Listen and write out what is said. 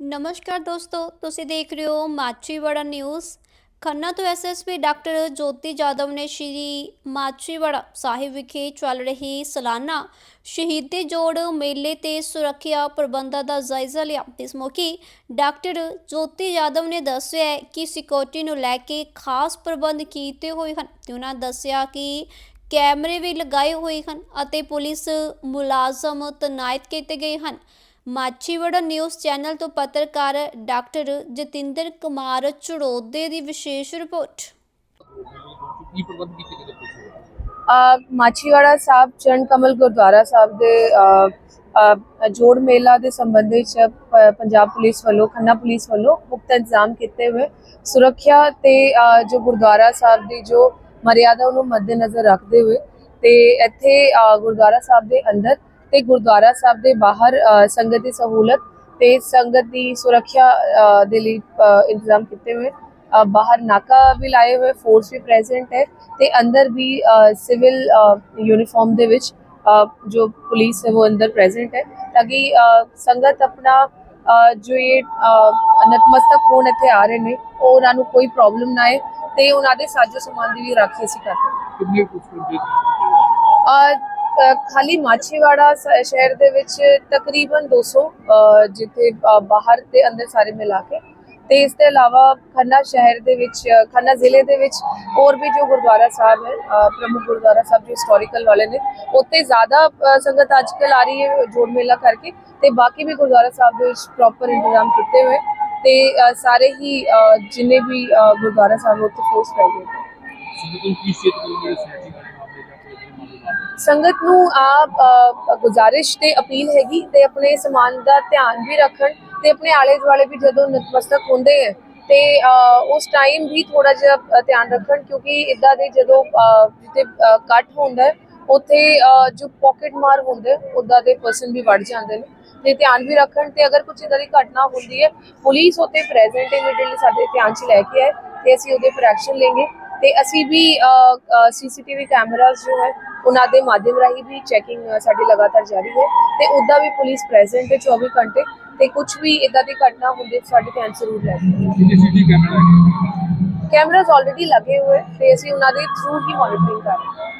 ਨਮਸਕਾਰ ਦੋਸਤੋ ਤੁਸੀਂ ਦੇਖ ਰਹੇ ਹੋ ਮਾਚੀਵਾੜਾ ਨਿਊਜ਼ ਖੰਨਾ ਤੋਂ ਐਸਐਸਪੀ ਡਾਕਟਰ ਜੋਤੀ ਜਾਦਵ ਨੇ ਸ਼੍ਰੀ ਮਾਚੀਵਾੜਾ ਸਾਹਿਬ ਵਿਖੇ ਚੱਲ ਰਹੀ ਸਾਲਾਨਾ ਸ਼ਹੀਦੀ ਜੋੜ ਮੇਲੇ ਤੇ ਸੁਰੱਖਿਆ ਪ੍ਰਬੰਧਾਂ ਦਾ ਜਾਇਜ਼ਾ ਲਿਆ ਇਸ ਮੌਕੇ ਡਾਕਟਰ ਜੋਤੀ ਜਾਦਵ ਨੇ ਦੱਸਿਆ ਕਿ ਸਿਕਿਉਰਿਟੀ ਨੂੰ ਲੈ ਕੇ ਖਾਸ ਪ੍ਰਬੰਧ ਕੀਤੇ ਹੋਏ ਹਨ ਤੇ ਉਹਨਾਂ ਦੱਸਿਆ ਕਿ ਕੈਮਰੇ ਵੀ ਲਗਾਏ ਹੋਏ ਹਨ ਅਤੇ ਪੁਲਿਸ ਮੁਲਾਜ਼ਮ ਤਨਾਇਤ ਕੀਤੇ ਗਏ ਹਨ ਮਾਚੀਵਾੜਾ ਨਿਊਜ਼ ਚੈਨਲ ਤੋਂ ਪੱਤਰਕਾਰ ਡਾਕਟਰ ਜਤਿੰਦਰ ਕੁਮਾਰ ਚੜੋਦੇ ਦੀ ਵਿਸ਼ੇਸ਼ ਰਿਪੋਰਟ। ਕੀ ਪ੍ਰਬੰਧ ਕੀਤੇ ਗਏ ਸਾਹਿਬ ਚਰਨ ਕਮਲ ਗੁਰਦੁਆਰਾ ਸਾਹਿਬ ਦੇ ਜੋੜ ਮੇਲਾ ਦੇ ਸੰਬੰਧ ਵਿੱਚ ਪੰਜਾਬ ਪੁਲਿਸ ਵੱਲੋਂ ਖੰਨਾ ਪੁਲਿਸ ਵੱਲੋਂ ਪੁਖਤਾ ਇੰਤਜ਼ਾਮ ਕੀਤੇ ਹੋਏ। ਸੁਰੱਖਿਆ ਤੇ ਜੋ ਗੁਰਦੁਆਰਾ ਸਾਹਿਬ ਦੀ ਜੋ ਮਰਿਆਦਾ ਨੂੰ ਮੱਦੇਨਜ਼ਰ ਰੱਖਦੇ ਹੋਏ ਤੇ ਇੱਥੇ ਗੁਰਦੁਆਰਾ ਸਾਹਿਬ ਦੇ ਅੰਦਰ ਤੇ ਗੁਰਦੁਆਰਾ ਸਾਹਿਬ ਦੇ ਬਾਹਰ ਸੰਗਤ ਦੀ ਸਹੂਲਤ ਤੇ ਸੰਗਤ ਦੀ ਸੁਰੱਖਿਆ ਦੇ ਲਈ ਇੰਤਜ਼ਾਮ ਕੀਤੇ ਹੋਏ। ਬਾਹਰ ਨਾਕਾ ਵੀ ਲਾਏ ਹੋਏ ਫੋਰਸ ਵੀ ਪ੍ਰੈਜ਼ੈਂਟ ਹੈ ਤੇ ਅੰਦਰ ਵੀ ਸਿਵਲ ਯੂਨੀਫਾਰਮ ਦੇ ਵਿੱਚ ਜੋ ਪੁਲਿਸ ਹੈ ਉਹ ਅੰਦਰ ਪ੍ਰੈਜ਼ੈਂਟ ਹੈ ਤਾਂ ਕਿ ਸੰਗਤ ਆਪਣਾ ਜੋ ਇਹ ਨਤਮਸਤਕ ਹੋਣ ਇੱਥੇ ਆ ਰਹੇ ਨੇ ਉਹ ਉਹਨਾਂ ਨੂੰ ਕੋਈ ਪ੍ਰੋਬਲਮ ਨਾ ਆਏ ਤੇ ਉਹਨਾਂ ਦੇ ਸਾਜੋ ਸਮਾਨ ਦੀ ਵੀ ਰਾਖੀ ਅਸੀਂ ਕਰਦੇ ਹਾਂ ਕਿੰਨੇ ਕੁਝ ਹੁੰਦੇ ਆ ਖਾਲੀ ਮਾਛੀਵਾੜਾ ਸ਼ਹਿਰ ਦੇ ਵਿੱਚ ਤਕਰੀਬਨ 200 ਅ, ਜਿੱਥੇ ਅ, ਬਾਹਰ ਤੇ ਅੰਦਰ ਸਾਰੇ ਮਿਲਾ ਕੇ ਤੇ ਇਸ ਦੇ ਇਲਾਵਾ ਖੰਨਾ ਸ਼ਹਿਰ ਦੇ ਵਿੱਚ ਖੰਨਾ ਜ਼ਿਲ੍ਹੇ ਦੇ ਵਿੱਚ ਹੋਰ ਵੀ ਜੋ ਗੁਰਦੁਆਰਾ ਸਾਹਿਬ ਹੈ ਪ੍ਰਮੁੱਖ ਗੁਰਦੁਆਰਾ ਸਾਹਿਬ ਜੋ ਹਿਸਟੋਰੀਕਲ ਵਾਲੇ ਨੇ ਉੱਥੇ ਜ਼ਿਆਦਾ ਸੰਗਤ ਅੱਜ ਕੱਲ੍ਹ ਆ ਰਹੀ ਹੈ ਜੋੜ ਮੇਲਾ ਕਰਕੇ ਤੇ ਬਾਕੀ ਵੀ ਗੁਰਦੁਆਰਾ ਸਾਹਿਬ ਦੇ ਵਿੱਚ ਪ੍ਰੋਪਰ ਇੰਤਜ਼ਾਮ ਕੀਤੇ ਹੋਏ ਤੇ ਸਾਰੇ ਹੀ ਜਿੰਨੇ ਵੀ ਗੁਰਦੁਆਰਾ ਸਾਹਿਬ ਉੱਥੇ ਫੋਰਸ ਪ੍ਰੈਜ਼ੈਂਟ ਹੈ ਸੰਗਤ ਨੂੰ ਕੀ ਸੇਧ ਕਰੋਗੇ ਸੈਟਿੰਗ ਕਰਨ ਸੰਗਤ ਨੂੰ ਆ ਗੁਜ਼ਾਰਿਸ਼ ਤੇ ਅਪੀਲ ਹੈਗੀ ਤੇ ਆਪਣੇ ਸਮਾਨ ਦਾ ਧਿਆਨ ਵੀ ਰੱਖਣ ਤੇ ਆਪਣੇ ਆਲੇ ਦੁਆਲੇ ਵੀ ਜਦੋਂ ਨਤਮਸਤਕ ਹੁੰਦੇ ਹੈ ਤੇ ਉਸ ਟਾਈਮ ਵੀ ਥੋੜਾ ਜਿਹਾ ਧਿਆਨ ਰੱਖਣ ਕਿਉਂਕਿ ਇਦਾਂ ਦੇ ਜਦੋਂ ਅ, ਜਿੱਥੇ ਕੱਟ ਹੁੰਦਾ ਉੱਥੇ ਜੋ ਪਾਕਟ ਮਾਰ ਹੁੰਦੇ ਉਦਾਂ ਦੇ ਪਰਸਨ ਵੀ ਵੜ ਜਾਂਦੇ ਨੇ ਤੇ ਧਿਆਨ ਵੀ ਰੱਖਣ ਤੇ ਅਗਰ ਕੁਝ ਇਦਾਂ ਦੀ ਘਟਨਾ ਹੁੰਦੀ ਹੈ ਪੁਲਿਸ ਉੱਥੇ ਪ੍ਰੈਜ਼ੈਂਟ ਇਮੀਡੀਏਟਲੀ ਸਾਡੇ ਧਿਆਨ 'ਚ ਲੈ ਕੇ ਆਏ ਤੇ ਅਸੀਂ ਉਹਦੇ ਪਰ ਐਕਸ਼ਨ ਲਵਾਂਗੇ ਤੇ ਅਸੀਂ ਵੀ ਸੀਸੀਟੀਵੀ ਕੈਮਰਾਜ਼ ਜੋ ਹੈ ਉਹਨਾਂ ਦੇ ਮਾਧਿਅਮ ਰਾਹੀਂ ਵੀ ਚੈਕਿੰਗ ਸਾਡੀ ਲਗਾਤਾਰ ਜਾਰੀ ਹੈ ਤੇ ਉੱਦਾਂ ਵੀ ਪੁਲਿਸ ਪ੍ਰੈਜ਼ੈਂਟ ਹੈ 24 ਘੰਟੇ ਤੇ ਕੁਝ ਵੀ ਇਦਾਂ ਦੀ ਘਟਨਾ ਹੁੰਦੀ ਹੈ ਸਾਡੇ ਧਿਆਨ ਜ਼ਰੂਰ ਕੈਮਰਾ ਕੈਮਰਾਸ ਆਲਰੇਡੀ ਲੱਗੇ ਹੋਏ ਤੇ ਅਸੀਂ ਉਹਨਾਂ ਦੇ ਥਰੂ ਹੀ ਮੋਨੀਟਰਿੰਗ ਕਰ ਰਹੇ ਹਾਂ।